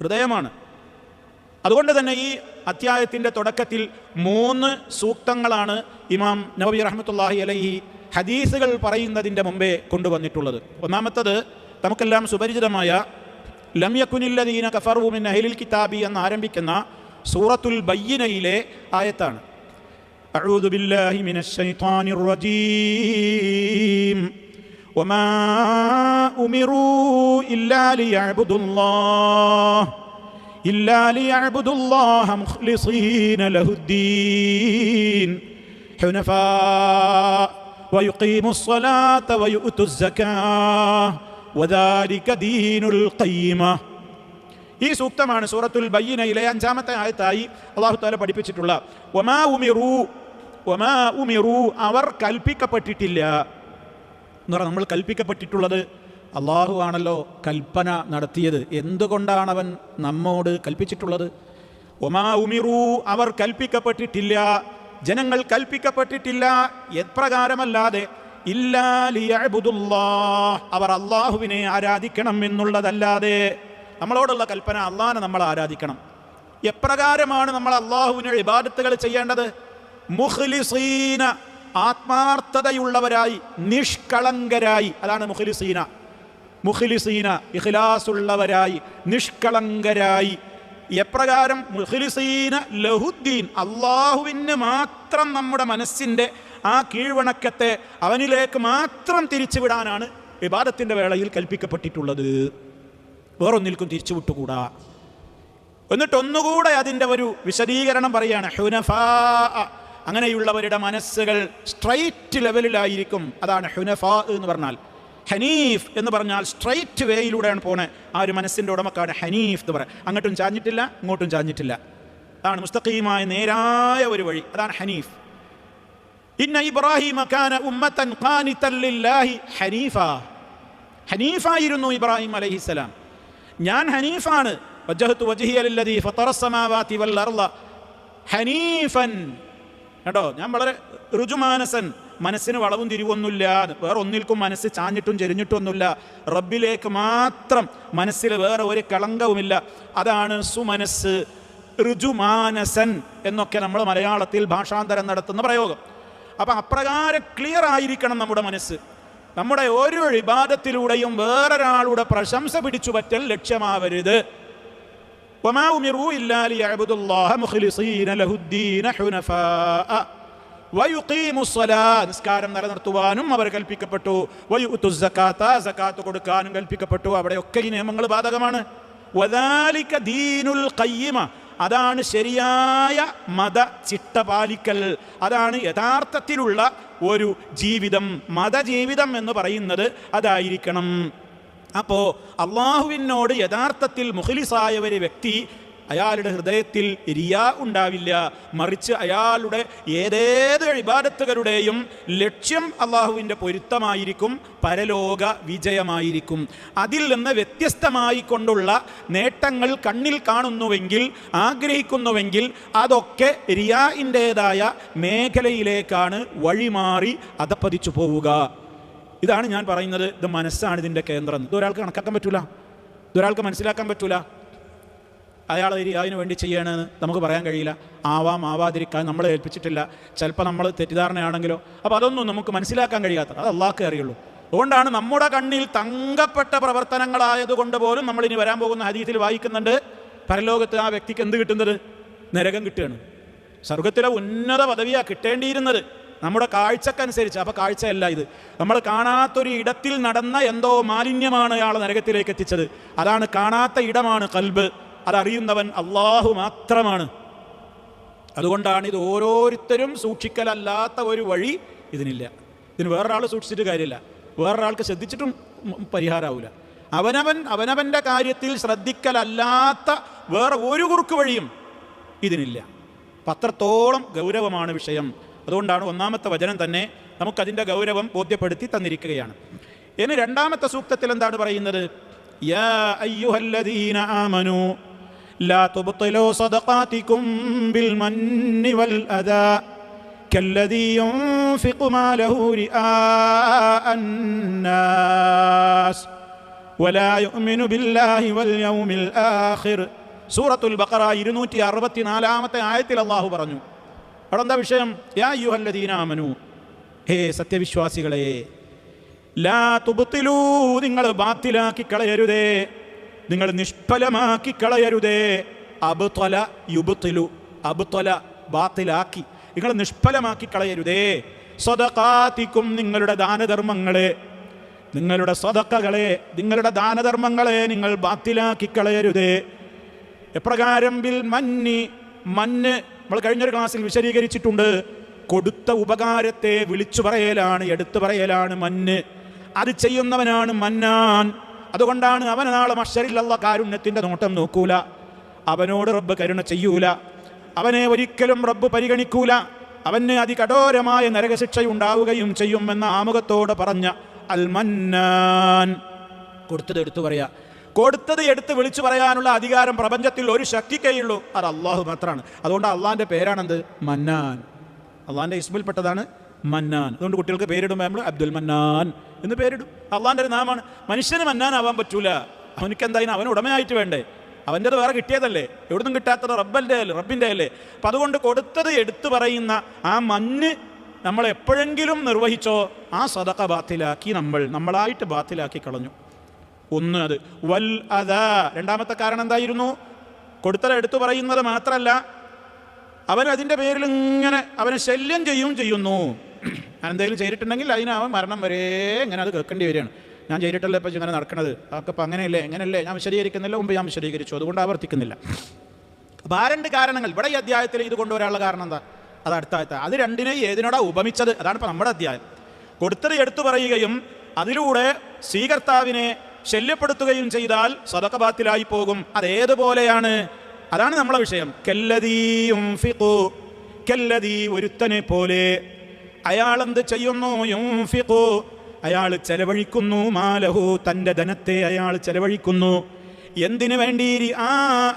ഹൃദയമാണ്. അതുകൊണ്ട് തന്നെ ഈ അധ്യായത്തിന്റെ തുടക്കത്തിൽ മൂന്ന് സൂക്തങ്ങളാണ് ഇമാം നബി റഹമത്തുല്ലാഹി അലഹി ഹദീസുകൾ പറയുന്നതിന്റെ മുമ്പേ കൊണ്ടുവന്നിട്ടുള്ളത്. ഒന്നാമത്തത് നമുക്കെല്ലാം സുപരിചിതമായ ലംയക്കുനില്ലദീന കഫറുമിൻ അഹിലിൽ കിതാബി എന്ന് ആരംഭിക്കുന്ന സൂറത്തുൽ ബയ്യനയിലെ ആയത്താണ്. അഴൂദുബില്ലാഹി റജീം. وما أمروا إلا ليعبدوا الله إلا ليعبدوا الله مخلصين له الدين حنفاء ويقيموا الصلاة ويؤتوا الزكاة وذلك دين القيمة ഈ സൂക്തമാണ് സൂറത്തുൽ ബയ്യനയിലെ അഞ്ചാമത്തെ ആയത്തായി അള്ളാഹു താല പഠിപ്പിച്ചിട്ടുള്ള ഒമാ ഉമിറു ഒമാ ഉമിറു അവർ കൽപ്പിക്കപ്പെട്ടിട്ടില്ല എന്ന് പറഞ്ഞാൽ നമ്മൾ കൽപ്പിക്കപ്പെട്ടിട്ടുള്ളത് അള്ളാഹു ആണല്ലോ കൽപ്പന നടത്തിയത്. എന്തുകൊണ്ടാണ് അവൻ നമ്മോട് കൽപ്പിച്ചിട്ടുള്ളത്? ഒമാ ഉമിറു അവർ കൽപ്പിക്കപ്പെട്ടിട്ടില്ല. ജനങ്ങൾ കൽപ്പിക്കപ്പെട്ടിട്ടില്ല. എപ്രകാരമല്ലാതെ. അവർ അള്ളാഹുവിനെ ആരാധിക്കണം എന്നുള്ളതല്ലാതെ നമ്മളോടുള്ള കൽപ്പന അള്ളാഹനെ നമ്മൾ ആരാധിക്കണം. എപ്രകാരമാണ് നമ്മൾ അള്ളാഹുവിന് ഇബാദത്തുകൾ ചെയ്യേണ്ടത്? മുഖ്ലിസീന ആത്മാർത്ഥതയുള്ളവരായി നിഷ്കളങ്കരായി. അതാണ് മുഖലിസീന. മുഖലിസീന ഇഖ്ലാസുള്ളവരായി നിഷ്കളങ്കരായി. എപ്രകാരം മുഖലിസീന ലഹുദ്ദീൻ അള്ളാഹുവിന് മാത്രം നമ്മുടെ മനസ്സിന്റെ ആ കീഴ്വണക്കത്തെ അവനിലേക്ക് മാത്രം തിരിച്ചുവിടാനാണ് വിവാദത്തിന്റെ വേളയിൽ കൽപ്പിക്കപ്പെട്ടിട്ടുള്ളത്. വേറൊന്നിൽക്കും തിരിച്ചുവിട്ടുകൂടാ. എന്നിട്ടൊന്നുകൂടെ അതിന്റെ ഒരു വിശദീകരണം പറയുകയാണ് ഹുനഫാ അങ്ങനെയുള്ളവരുടെ മനസ്സുകൾ സ്ട്രൈറ്റ് ലെവലിലായിരിക്കും അതാണ് ഹുനഫ എന്ന് പറഞ്ഞാൽ. ഹനീഫ് എന്ന് പറഞ്ഞാൽ സ്ട്രൈറ്റ് വേയിലൂടെയാണ് പോണേ. ആ ഒരു മനസ്സിന്റെ ഉടമക്കാണ് ഹനീഫ് എന്ന് പറയാം. അങ്ങോട്ടും ചാഞ്ഞിട്ടില്ല ഇങ്ങോട്ടും ചാഞ്ഞിട്ടില്ല. അതാണ് മുസ്തഖീമായ നേരായ ഒരു വഴി. അതാണ് ഹനീഫ്. ഇന്ന ഇബ്രാഹിം ഉമ്മത്തൻ ഹനീഫ. ഹനീഫായിരുന്നു ഇബ്രാഹിം അലഹിസ്സലാം ഞാൻ ഹനീഫാണ്. ഹനീഫൻ കേട്ടോ? ഞാൻ വളരെ ഋജുമാനസൻ. മനസ്സിന് വളവും തിരിവൊന്നുമില്ല. വേറെ ഒന്നിൽക്കും മനസ്സ് ചാഞ്ഞിട്ടും ചെരിഞ്ഞിട്ടും ഒന്നുമില്ല റബ്ബിലേക്ക് മാത്രം മനസ്സിൽ വേറെ ഒരു കളങ്കവുമില്ല. അതാണ് സുമനസ്. ഋജുമാനസൻ എന്നൊക്കെ നമ്മൾ മലയാളത്തിൽ ഭാഷാന്തരം നടത്തുന്ന പ്രയോഗം. അപ്പം അപ്രകാരം ക്ലിയർ ആയിരിക്കണം നമ്മുടെ മനസ്സ്. നമ്മുടെ ഓരോ വിവാദത്തിലൂടെയും വേറൊരാളുടെ പ്രശംസ പിടിച്ചു പറ്റൽ ലക്ഷ്യമാവരുത്. നിസ്കാരം നിലനിർത്തുവാനും അവർ കൽപ്പിക്കപ്പെട്ടു. സക്കാത്ത കൊടുക്കാനും കൽപ്പിക്കപ്പെട്ടു. അവിടെയൊക്കെ ഈ നിയമങ്ങൾ ബാധകമാണ്. ദീനുൽ ഖയ്യിമ. അതാണ് ശരിയായ മത ചിട്ട പാലിക്കൽ. അതാണ് യഥാർത്ഥത്തിലുള്ള ഒരു ജീവിതം മതജീവിതം എന്ന് പറയുന്നത് അതായിരിക്കണം. അപ്പോൾ അള്ളാഹുവിനോട് യഥാർത്ഥത്തിൽ മുഖലിസായ ഒരു വ്യക്തി അയാളുടെ ഹൃദയത്തിൽ റിയ ഉണ്ടാവില്ല. മറിച്ച് അയാളുടെ ഏതേത് ഇബാദത്തുകളുടെയും ലക്ഷ്യം അള്ളാഹുവിന്റെ പൊരുത്തമായിരിക്കും പരലോക വിജയമായിരിക്കും. അതിൽ നിന്ന് വ്യത്യസ്തമായി കൊണ്ടുള്ള നേട്ടങ്ങൾ കണ്ണിൽ കാണുന്നുവെങ്കിൽ ആഗ്രഹിക്കുന്നുവെങ്കിൽ അതൊക്കെ റിയായിന്റേതായ മേഖലയിലേക്കാണ് വഴിമാറി അതപ്പതിച്ചു പോവുക. ഇതാണ് ഞാൻ പറയുന്നത്. ഇത് മനസ്സാണ് ഇതിന്റെ കേന്ദ്രം. ഇത് ഒരാൾക്ക് കണക്കാക്കാൻ പറ്റൂല. ഇതൊരാൾക്ക് മനസ്സിലാക്കാൻ പറ്റൂല. അയാൾ അതിന് വേണ്ടി ചെയ്യണമെന്ന് നമുക്ക് പറയാൻ കഴിയില്ല. ആവാം ആവാതിരിക്കാൻ നമ്മളെ ഏൽപ്പിച്ചിട്ടില്ല. ചിലപ്പോൾ നമ്മൾ തെറ്റിദ്ധാരണയാണെങ്കിലോ. അപ്പോൾ അതൊന്നും നമുക്ക് മനസ്സിലാക്കാൻ കഴിയാത്ത അത് അള്ളാഹ്ക്കേ അറിയുള്ളൂ. അതുകൊണ്ടാണ് നമ്മുടെ കണ്ണിൽ തങ്കപ്പെട്ട പ്രവർത്തനങ്ങളായതുകൊണ്ട് പോലും നമ്മൾ ഇനി വരാൻ പോകുന്ന ഹരീതിയിൽ വായിക്കുന്നുണ്ട്. പരലോകത്ത് ആ വ്യക്തിക്ക് എന്ത് കിട്ടുന്നത്? നരകം കിട്ടുകയാണ്. സ്വർഗത്തിലെ ഉന്നത പദവിയാണ് കിട്ടേണ്ടിയിരുന്നത്. നമ്മുടെ കാഴ്ചക്കനുസരിച്ച് അപ്പോൾ കാഴ്ചയല്ല ഇത്. നമ്മൾ കാണാത്തൊരു ഇടത്തിൽ നടന്ന എന്തോ മാലിന്യമാണ് അയാൾ നരകത്തിലേക്ക് എത്തിച്ചത്. അതാണ് കാണാത്ത ഇടമാണ് കൽബ്. അതറിയുന്നവൻ അള്ളാഹു മാത്രമാണ്. അതുകൊണ്ടാണ് ഇത് ഓരോരുത്തരും സൂക്ഷിക്കലല്ലാത്ത ഒരു വഴി ഇതിനില്ല. ഇതിന് വേറൊരാൾ സൂക്ഷിച്ചിട്ട് കാര്യമില്ല. വേറൊരാൾക്ക് ശ്രദ്ധിച്ചിട്ടും പരിഹാരമാവില്ല അവനവൻ അവനവന്റെ കാര്യത്തിൽ ശ്രദ്ധിക്കലല്ലാത്ത വേറെ ഒരു കുറുക്ക് വഴിയും ഇതിനില്ല. പത്രത്തോളം ഗൗരവമാണ് വിഷയം. അതുകൊണ്ടാണ് ഒന്നാമത്തെ വചനം തന്നെ നമുക്കതിൻ്റെ ഗൗരവം ബോധ്യപ്പെടുത്തി തന്നിരിക്കുകയാണ് ഇനി രണ്ടാമത്തെ സൂക്തത്തിൽ എന്താണ് പറയുന്നത് യാ അയ്യുഹല്ലദീന ആമനു لا تبطلوا صدقاتكم بالمن والأذى كالذي ينفق ماله رئاء الناس ولا يؤمن بالله واليوم الآخر സൂറത്തുൽ ബഖറ ഇരുന്നൂറ്റി അറുപത്തിനാലാമത്തെ ആയത്തിൽ അള്ളാഹു പറഞ്ഞു അവിടെ എന്താ വിഷയം? യാ യുഹല്ലദീനാമനു ഹേ സത്യവിശ്വാസികളെ ലാ തുബുത്തിലൂ നിങ്ങൾ ബാത്തിലാക്കി കളയരുതേ. നിങ്ങൾ നിഷ്ഫലമാക്കി കളയരുതേ. അബുത്വല യുബുത്തിലു അബുത്വല ബാത്തിലാക്കി. നിങ്ങൾ നിഷ്ഫലമാക്കി കളയരുതേ. സ്വതകാത്തിക്കും നിങ്ങളുടെ ദാനധർമ്മങ്ങളെ നിങ്ങളുടെ സ്വതക്കകളെ നിങ്ങളുടെ ദാനധർമ്മങ്ങളെ നിങ്ങൾ ബാത്തിലാക്കി കളയരുതേ. എപ്രകാരം ബിൽ മന്നി മഞ്ഞ് നമ്മൾ കഴിഞ്ഞൊരു ക്ലാസ്സിൽ വിശദീകരിച്ചിട്ടുണ്ട്. കൊടുത്ത ഉപകാരത്തെ വിളിച്ചു പറയലാണ് എടുത്തു പറയലാണ് മഞ്ഞ് അത് ചെയ്യുന്നവനാണ് മന്നാൻ. അതുകൊണ്ടാണ് അവന് നാളെ മഷരിലുള്ള കാരുണ്യത്തിന്റെ നോട്ടം നോക്കൂല. അവനോട് റബ്ബ് കരുണ ചെയ്യൂല. അവനെ ഒരിക്കലും റബ്ബ് പരിഗണിക്കൂല. അവന് അതികഠോരമായ നരകശിക്ഷയുണ്ടാവുകയും ചെയ്യുമെന്ന ആമുഖത്തോടെ പറഞ്ഞ അൽ മന്നാൻ കൊടുത്തത് എടുത്തു പറയാ. കൊടുത്തത് എടുത്ത് വിളിച്ചു പറയാനുള്ള അധികാരം പ്രപഞ്ചത്തിൽ ഒരു ശക്തിക്കേയുള്ളൂ അത് അള്ളാഹു മാത്രമാണ് അതുകൊണ്ട് അള്ളാഹിന്റെ പേരാണെന്ത്? മന്നാൻ. അള്ളാഹിന്റെ ഇസ്മിൽപ്പെട്ടതാണ് മന്നാൻ. അതുകൊണ്ട് കുട്ടികൾക്ക് പേരിടുമ്പോൾ നമ്മൾ അബ്ദുൽ മന്നാൻ എന്ന് പേരിടും. അള്ളാഹിന്റെ ഒരു നാമാണ്. മനുഷ്യന് മന്നാനാവാൻ പറ്റൂല. അവനിക്ക് എന്തായാലും അവൻ ഉടമയായിട്ട് വേണ്ടേ? അവന്റെത് വേറെ കിട്ടിയതല്ലേ? എവിടുന്നും കിട്ടാത്തത് റബ്ബന്റെ അല്ലേ? റബ്ബിന്റെ അല്ലേ? അപ്പം അതുകൊണ്ട് കൊടുത്തത് എടുത്തു പറയുന്ന ആ മഞ്ഞ് നമ്മൾ എപ്പോഴെങ്കിലും നിർവഹിച്ചോ ആ സദക്ക ബാത്തിലാക്കി നമ്മൾ നമ്മളായിട്ട് ബാത്തിലാക്കി കളഞ്ഞു. ഒന്ന് അത്. വൽ അതാ രണ്ടാമത്തെ കാരണം എന്തായിരുന്നു? കൊടുത്തല എടുത്തു പറയുന്നത് മാത്രമല്ല അവൻ അതിന്റെ പേരിൽ ഇങ്ങനെ അവനെ ശല്യം ചെയ്യും ചെയ്യുന്നു. ഞാൻ എന്തെങ്കിലും ചെയ്തിട്ടുണ്ടെങ്കിൽ അതിന് അവൻ മരണം വരെ ഇങ്ങനെ അത് കേൾക്കേണ്ടി വരികയാണ്. ഞാൻ ചെയ്തിട്ടല്ലേ ഇപ്പം ഇങ്ങനെ നടക്കണത്? അതൊക്കെ ഇപ്പം അങ്ങനെയല്ലേ എങ്ങനെയല്ലേ ഞാൻ വിശദീകരിക്കുന്നില്ല മുമ്പ് ഞാൻ വിശദീകരിച്ചു. അതുകൊണ്ട് ആവർത്തിക്കുന്നില്ല. അപ്പോൾ ആ രണ്ട് കാരണങ്ങൾ. ഇവിടെ ഈ അധ്യായത്തിൽ ഇത് കൊണ്ടുവരാനുള്ള കാരണം എന്താ? അത് അടുത്ത അത് രണ്ടിനെയും ഏതിനോടാ ഉപമിച്ചത്? അതാണ് ഇപ്പം നമ്മുടെ അധ്യായം. കൊടുത്തത് എടുത്തു പറയുകയും അതിലൂടെ സ്വീകർത്താവിനെ ശല്യപ്പെടുത്തുകയും ചെയ്താൽ സ്വതക്കബാത്തിലായി പോകും. അതേതുപോലെയാണ് അതാണ് നമ്മളെ വിഷയം. കെല്ലതീയും കെല്ലതീ ഒരുത്തനെ പോലെ. അയാൾ എന്ത് ചെയ്യുന്നു? യുംഫിഖു. അയാൾ ചെലവഴിക്കുന്നു മാലഹു തന്റെ ധനത്തെ അയാൾ ചെലവഴിക്കുന്നു. എന്തിനു വേണ്ടി ആ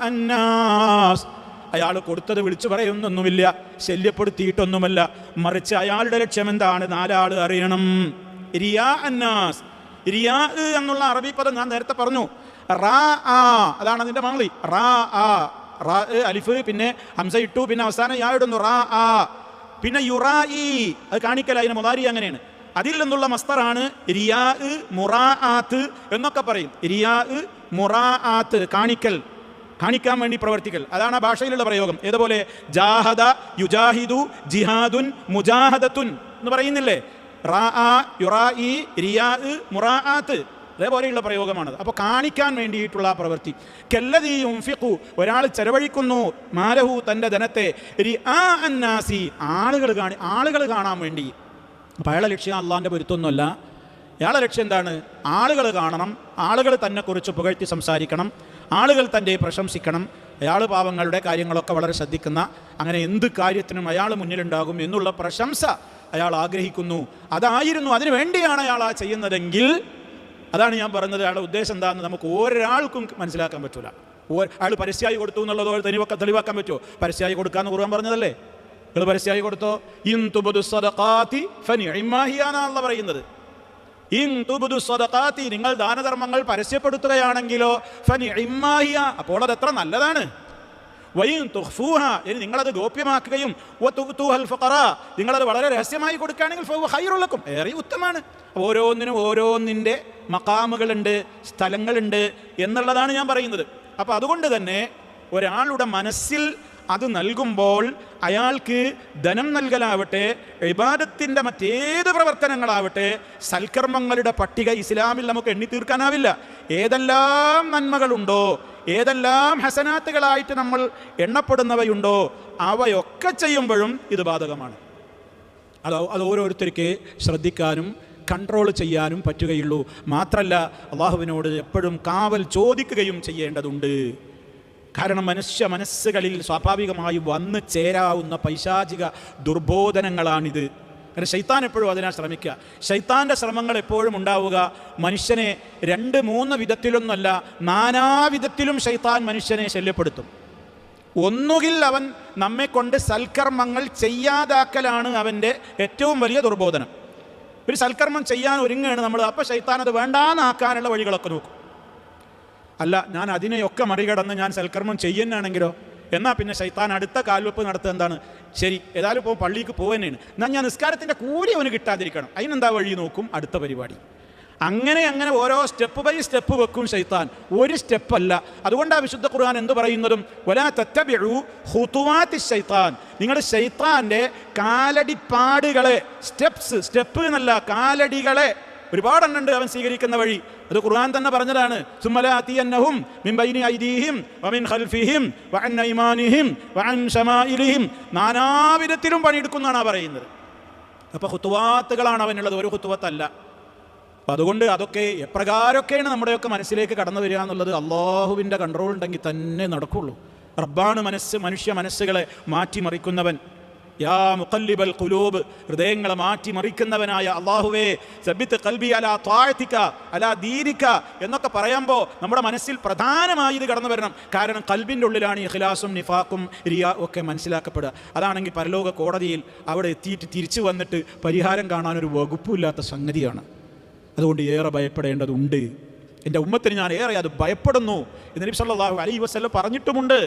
അന്നാസ്. അയാൾ കൊടുത്തത് വിളിച്ചു പറയുന്നൊന്നുമില്ല ശല്യപ്പെടുത്തിയിട്ടൊന്നുമല്ല. മറിച്ച് അയാളുടെ ലക്ഷ്യം എന്താണ് നാലാൾ അറിയണം റിയാ അന്നാസ്. റിയാ എന്നുള്ള അറബി പദം ഞാൻ നേരത്തെ പറഞ്ഞു. റാ ആ അതാണ് അതിന്റെ മാളി. റാ ആ. റാ അലിഫ് പിന്നെ ഹംസ ഇട്ടു പിന്നെ അവസാനം യാ ഇടുന്നു. റാ ആ. പിന്നെ യുറാ ഈ അത് കാണിക്കല അതിന് മുതാരി അങ്ങനെയാണ്. അതിൽ നിന്നുള്ള മസ്തറാണ് റിയാ മുറാ ആത്ത് എന്നൊക്കെ പറയും. റിയാ മുറാ ആത്ത് കാണിക്കൽ. കാണിക്കാൻ വേണ്ടി പ്രവർത്തിക്കൽ. അതാണ് ആ ഭാഷയിലുള്ള പ്രയോഗം. ഏതുപോലെ? ജാഹദ യുജാഹിദു ജിഹാദുൻ മുജാഹദത്തുൻ എന്ന് പറയുന്നില്ലേ? അതേപോലെയുള്ള പ്രയോഗമാണ് അപ്പോൾ കാണിക്കാൻ വേണ്ടിയിട്ടുള്ള പ്രവൃത്തി. കെല്ലതീയും ഫിഖു ഒരാൾ ചെലവഴിക്കുന്നു മാരഹു തന്റെ ധനത്തെ. അന്നാസി ആളുകൾ കാണി ആളുകൾ കാണാൻ വേണ്ടി. അപ്പോൾ അയാളെ ലക്ഷ്യം അള്ളാന്റെ പൊരുത്തൊന്നുമല്ല അയാളെ ലക്ഷ്യം എന്താണ്? ആളുകൾ കാണണം ആളുകൾ തന്നെക്കുറിച്ച് പുകഴ്ത്തി സംസാരിക്കണം ആളുകൾ തന്റെ പ്രശംസിക്കണം. അയാൾ പാവങ്ങളുടെ കാര്യങ്ങളൊക്കെ വളരെ ശ്രദ്ധിക്കുന്ന അങ്ങനെ എന്ത് കാര്യത്തിനും അയാൾ മുന്നിലുണ്ടാകും എന്നുള്ള പ്രശംസ അയാൾ ആഗ്രഹിക്കുന്നു. അതായിരുന്നു അതിനു വേണ്ടിയാണ് അയാൾ ആ ചെയ്യുന്നതെങ്കിൽ അതാണ് ഞാൻ പറഞ്ഞത്. അയാളുടെ ഉദ്ദേശം എന്താണെന്ന് നമുക്ക് ഒരാൾക്കും മനസ്സിലാക്കാൻ പറ്റൂല. അയാൾ പരസ്യമായി കൊടുത്തു എന്നുള്ളത് തെളിവൊക്കെ തെളിവാക്കാൻ പറ്റുമോ? പരസ്യമായി കൊടുക്കാന്ന് കുറുവാൻ പറഞ്ഞതല്ലേ? നിങ്ങൾ പരസ്യമായി കൊടുത്തോ? ഫനിഇമാഹിയാന്നാണല്ലോ പറയുന്നത്. നിങ്ങൾ ദാനധർമ്മങ്ങൾ പരസ്യപ്പെടുത്തുകയാണെങ്കിലോ അപ്പോൾ അത് എത്ര നല്ലതാണ്. വൈൻ തുഹ്ഫൂഹ ഇനി നിങ്ങളത് ഗോപ്യമാക്കുകയും നിങ്ങളത് വളരെ രഹസ്യമായി കൊടുക്കുകയാണെങ്കിൽ ഹൈറുള്ളക്കും ഏറെ ഉത്തമാണ് ഓരോന്നിനും ഓരോന്നിന്റെ മക്കാമുകളുണ്ട് സ്ഥലങ്ങളുണ്ട് എന്നുള്ളതാണ് ഞാൻ പറയുന്നത്. അപ്പോൾ അതുകൊണ്ട് തന്നെ ഒരാളുടെ മനസ്സിൽ അത് നൽകുമ്പോൾ അയാൾക്ക് ധനം നൽകലാവട്ടെ വിവാദത്തിന്റെ മറ്റേത് പ്രവർത്തനങ്ങളാവട്ടെ സൽക്കർമ്മങ്ങളുടെ പട്ടിക ഇസ്ലാമിൽ നമുക്ക് എണ്ണി തീർക്കാനാവില്ല ഏതെല്ലാം നന്മകളുണ്ടോ ഏതെല്ലാം ഹസനാത്തുകളായിട്ട് നമ്മൾ എണ്ണപ്പെടുന്നവയുണ്ടോ അവയൊക്കെ ചെയ്യുമ്പോഴും ഇത് ബാധകമാണ്. അത് അത് ഓരോരുത്തർക്ക് ശ്രദ്ധിക്കാനും കൺട്രോൾ ചെയ്യാനും പറ്റുകയുള്ളൂ. മാത്രമല്ല അള്ളാഹുവിനോട് എപ്പോഴും കാവൽ ചോദിക്കുകയും ചെയ്യേണ്ടതുണ്ട്. കാരണം മനുഷ്യ മനസ്സുകളിൽ സ്വാഭാവികമായി വന്നു ചേരാവുന്ന പൈശാചിക ദുർബോധനങ്ങളാണിത്. കാരണം ശൈത്താൻ എപ്പോഴും അതിനാ ശ്രമിക്കുക. ശൈത്താന്റെ ശ്രമങ്ങൾ എപ്പോഴും ഉണ്ടാവുക. മനുഷ്യനെ രണ്ട് മൂന്ന് വിധത്തിലൊന്നല്ല നാനാവിധത്തിലും ശൈത്താൻ മനുഷ്യനെ ശല്യപ്പെടുത്തും. ഒന്നുകിൽ അവൻ നമ്മെ കൊണ്ട് സൽക്കർമ്മങ്ങൾ ചെയ്യാതാക്കലാണ് അവന്റെ ഏറ്റവും വലിയ ദുർബോധനം. ഒരു സൽക്കർമ്മം ചെയ്യാൻ ഒരുങ്ങുകയാണ് നമ്മൾ അപ്പോൾ ശൈത്താൻ അത് വേണ്ടാന്നാക്കാനുള്ള വഴികളൊക്കെ നോക്കും. അല്ല ഞാൻ അതിനെയൊക്കെ മറികടന്ന് ഞാൻ സൽക്കർമ്മം ചെയ്യുന്നാണെങ്കിലോ എന്നാൽ പിന്നെ ശൈത്താൻ അടുത്ത കാൽവെപ്പ് നടത്തുക എന്താണ്? ശരി ഏതായാലും ഇപ്പോൾ പള്ളിക്ക് പോകുന്നതാണ് എന്നാൽ ഞാൻ നിസ്കാരത്തിന്റെ കൂലി അവന് കിട്ടാതിരിക്കണം. അതിനെന്താ വഴി നോക്കും? അടുത്ത പരിപാടി. അങ്ങനെ അങ്ങനെ ഓരോ സ്റ്റെപ്പ് ബൈ സ്റ്റെപ്പ് വെക്കും ശൈത്താൻ. ഒരു സ്റ്റെപ്പല്ല. അതുകൊണ്ടാണ് വിശുദ്ധ ഖുർആൻ എന്ത് പറയുന്നതും? വലാ തത്തബിഉ ഹുതുവാത്തി ശൈത്താൻ. നിങ്ങൾ ശൈത്താന്റെ കാലടിപ്പാടുകളെ സ്റ്റെപ്സ് സ്റ്റെപ്പ് എന്നല്ല കാലടികളെ ഒരുപാടെണ്ണുണ്ട് അവൻ സ്വീകരിക്കുന്ന വഴി. അത് ഖുർആൻ തന്നെ പറഞ്ഞതാണ്. സുമ്മലാത്തിയന്നഹും മിൻ ബൈനി ഐദീഹിം വമിൻ ഖൽഫിഹിം വഅൻ വഅൻ നാനാവിധത്തിലും പണിയെടുക്കുന്നതാണ് പറയുന്നത്. അപ്പോൾ ഹുത്തുവാത്തുകളാണ് അവനുള്ളത്. ഒരു ഹുത്തുവത്തല്ല അപ്പം അതുകൊണ്ട് അതൊക്കെ എപ്രകാരമൊക്കെയാണ് നമ്മുടെയൊക്കെ മനസ്സിലേക്ക് കടന്നു വരിക എന്നുള്ളത് അള്ളാഹുവിന്റെ കൺട്രോൾ ഉണ്ടെങ്കിൽ തന്നെ നടക്കുള്ളൂ. റബ്ബാണ് മനസ്സ് മനുഷ്യ മനസ്സുകളെ മാറ്റിമറിക്കുന്നവൻ. യാ മുഖല്ലിബൽ കുലൂബ് ഹൃദയങ്ങളെ മാറ്റിമറിക്കുന്നവനായ അള്ളാഹുവേ സബിത്ത് കൽബി അല താഴ്ത്തിക്ക അല ദീനിക്ക എന്നൊക്കെ പറയുമ്പോൾ നമ്മുടെ മനസ്സിൽ പ്രധാനമായി ഇത് കടന്നു വരണം. കാരണം കൽബിന്റെ ഉള്ളിലാണ് ഇഖ്ലാസും നിഫാക്കും റിയ ഒക്കെ മനസ്സിലാക്കപ്പെടുക. അതാണെങ്കിൽ പരലോക കോടതിയിൽ അവിടെ എത്തിയിട്ട് തിരിച്ചു വന്നിട്ട് പരിഹാരം കാണാനൊരു വകുപ്പില്ലാത്ത സംഗതിയാണ്. അതുകൊണ്ട് ഏറെ ഭയപ്പെടേണ്ടതുണ്ട്. എന്റെ ഉമ്മത്തിന് ഞാൻ ഏറെ അത് ഭയപ്പെടുന്നു എന്ന് നബി സല്ലല്ലാഹു അലൈഹി വസല്ലം പറഞ്ഞിട്ടുമുണ്ട്.